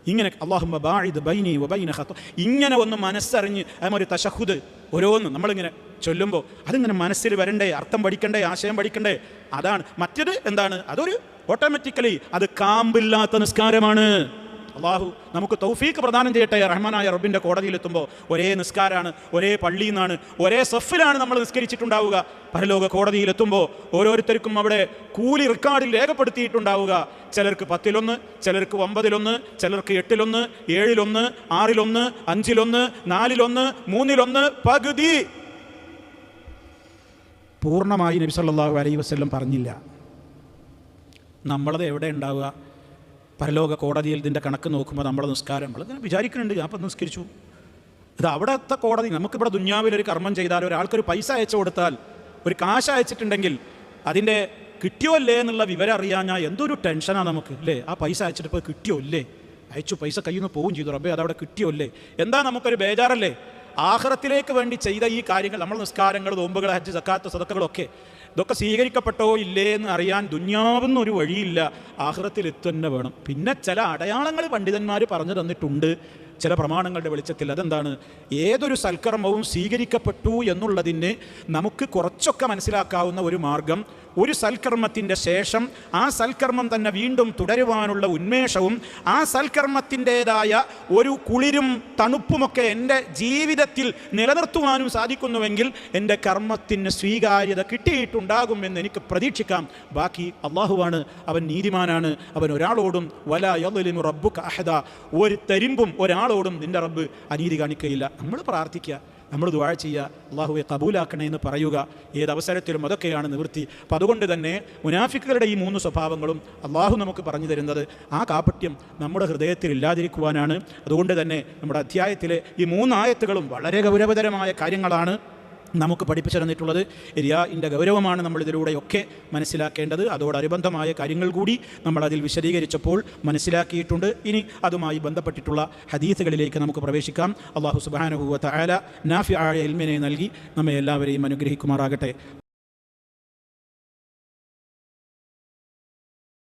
ഇങ്ങനെ അള്ളാഹുമ്മ ബാഇദ് ബൈനി വബൈന ഖത്ത ഇങ്ങനെ ഒന്ന് മനസ്സറിഞ്ഞ് ഒരു തശഹുദ് ഓരോന്ന് നമ്മളിങ്ങനെ ചൊല്ലുമ്പോൾ അതിങ്ങനെ മനസ്സിൽ വരണ്ടേ അർത്ഥം പഠിക്കണ്ടേ ആശയം പഠിക്കണ്ടേ? അതാണ്. മറ്റത് എന്താണ്? അതൊരു ഓട്ടോമാറ്റിക്കലി അത് കാമ്പില്ലാത്ത നിസ്കാരമാണ്. അള്ളാഹു നമുക്ക് തൗഫീക്ക് പ്രദാനം ചെയ്യട്ടെ റഹ്മാനായ റബ്ബിന്റെ കോടതിയിലെത്തുമ്പോൾ ഒരേ നിസ്കാരാണ് ഒരേ പള്ളിയിൽ നിന്നാണ് ഒരേ സഫിലാണ് നമ്മൾ നിസ്കരിച്ചിട്ടുണ്ടാവുക. പരലോക കോടതിയിലെത്തുമ്പോൾ ഓരോരുത്തർക്കും അവിടെ കൂലി റെക്കോർഡിൽ രേഖപ്പെടുത്തിയിട്ടുണ്ടാവുക. ചിലർക്ക് പത്തിലൊന്ന് ചിലർക്ക് ഒമ്പതിലൊന്ന് ചിലർക്ക് എട്ടിലൊന്ന് ഏഴിലൊന്ന് ആറിലൊന്ന് അഞ്ചിലൊന്ന് നാലിലൊന്ന് മൂന്നിലൊന്ന് പകുതി. പൂർണമായി നബി അലൈഹി വസല്ലം പറഞ്ഞില്ല. നമ്മളത് എവിടെ ഉണ്ടാവുക? പരലോക കോടതിയിൽ ഇതിന്റെ കണക്ക് നോക്കുമ്പോൾ നമ്മുടെ നിസ്കാരം നമ്മളിങ്ങനെ വിചാരിക്കുന്നുണ്ട്. ഞാൻ അപ്പം നിസ്കരിച്ചു. ഇത് അവിടുത്തെ കോടതി നമുക്കിവിടെ ദുന്യാവിൽ ഒരു കർമ്മം ചെയ്താൽ ഒരാൾക്കൊരു പൈസ അയച്ചു കൊടുത്താൽ ഒരു കാശ് അയച്ചിട്ടുണ്ടെങ്കിൽ അതിന്റെ കിട്ടിയോ അല്ലേ എന്നുള്ള വിവരം അറിയാൻ ഞാൻ എന്തൊരു ടെൻഷനാണ് നമുക്ക് അല്ലേ ആ പൈസ അയച്ചിട്ട് ഇപ്പോൾ കിട്ടിയോ അല്ലേ അയച്ചു പൈസ കയ്യിൽ നിന്ന് പോവും ചെയ്തു. റബ്ബേ അതവിടെ കിട്ടിയോ അല്ലേ എന്താ നമുക്കൊരു ബേജാറല്ലേ? ആഹ്റത്തിലേക്ക് വേണ്ടി ചെയ്ത ഈ കാര്യങ്ങൾ നമ്മൾ നിസ്കാരങ്ങൾ നോമ്പുകൾ ഹജ്ജ് സക്കാത്ത് സദക്കകളൊക്കെ ഇതൊക്കെ സ്വീകരിക്കപ്പെട്ടോ ഇല്ലേ എന്ന് അറിയാൻ ദുന്യാവുന്ന ഒരു വഴിയില്ല. ആഹ്റത്തിൽ എത്തുന്നെ വേണം. പിന്നെ ചില അടയാളങ്ങൾ പണ്ഡിതന്മാർ പറഞ്ഞു തന്നിട്ടുണ്ട്. ചില പ്രമാണങ്ങളുടെ വെളിച്ചത്തിൽ. അതെന്താണ്? ഏതൊരു സൽക്കർമ്മവും സ്വീകരിക്കപ്പെട്ടു എന്നുള്ളതിന് നമുക്ക് കുറച്ചൊക്കെ മനസ്സിലാക്കാവുന്ന ഒരു മാർഗം ഒരു സൽക്കർമ്മത്തിന്റെ ശേഷം ആ സൽക്കർമ്മം തന്നെ വീണ്ടും തുടരുവാനുള്ള ഉന്മേഷവും ആ സൽക്കർമ്മത്തിന്റെതായ ഒരു കുളിരും തണുപ്പുമൊക്കെ എന്റെ ജീവിതത്തിൽ നിലനിർത്തുവാനും സാധിക്കുന്നുവെങ്കിൽ എന്റെ കർമ്മത്തിന് സ്വീകാര്യത കിട്ടിയിട്ടുണ്ടാകും എന്ന് എനിക്ക് പ്രതീക്ഷിക്കാം. ബാക്കി അള്ളാഹുവാണ് അവൻ നീതിമാനാണ് അവൻ ഒരാളോടും വല യലിമു റബ്ബുക അഹദ. ഒരു തരിമ്പും ഒരാളോടും നിന്റെ റബ്ബ് അനീതി കാണിക്കുകയില്ല നമ്മൾ പ്രാർത്ഥിക്കുക. നമ്മൾ ദുവാ ചെയ്യുക അള്ളാഹുവെ കബൂലാക്കണേ എന്ന് പറയുക ഏത് അവസരത്തിലും അതൊക്കെയാണ് നിവൃത്തി. അപ്പം അതുകൊണ്ട് തന്നെ മുനാഫിക്കുകളുടെ ഈ മൂന്ന് സ്വഭാവങ്ങളും അള്ളാഹു നമുക്ക് പറഞ്ഞു തരുന്നത് ആ കാപട്യം നമ്മുടെ ഹൃദയത്തിൽ ഇല്ലാതിരിക്കുവാനാണ്. അതുകൊണ്ട് തന്നെ നമ്മുടെ അധ്യായത്തിലെ ഈ മൂന്നായത്തുകളും വളരെ ഗൗരവതരമായ കാര്യങ്ങളാണ്. നമുക്ക് പഠിപ്പിച്ചു തന്നിട്ടുള്ളത്. റിയാഇന്റെ ഗൗരവമാണ് നമ്മളിതിലൂടെയൊക്കെ മനസ്സിലാക്കേണ്ടത്. അതോടനുബന്ധമായ കാര്യങ്ങൾ കൂടി നമ്മളതിൽ വിശദീകരിച്ചപ്പോൾ മനസ്സിലാക്കിയിട്ടുണ്ട്. ഇനി അതുമായി ബന്ധപ്പെട്ടിട്ടുള്ള ഹദീസുകളിലേക്ക് നമുക്ക് പ്രവേശിക്കാം. അള്ളാഹു സുബാനുഭൂവത്ത ആല നാഫി ആയ എൽമിനെ നൽകി നമ്മെ എല്ലാവരെയും അനുഗ്രഹിക്കുമാറാകട്ടെ.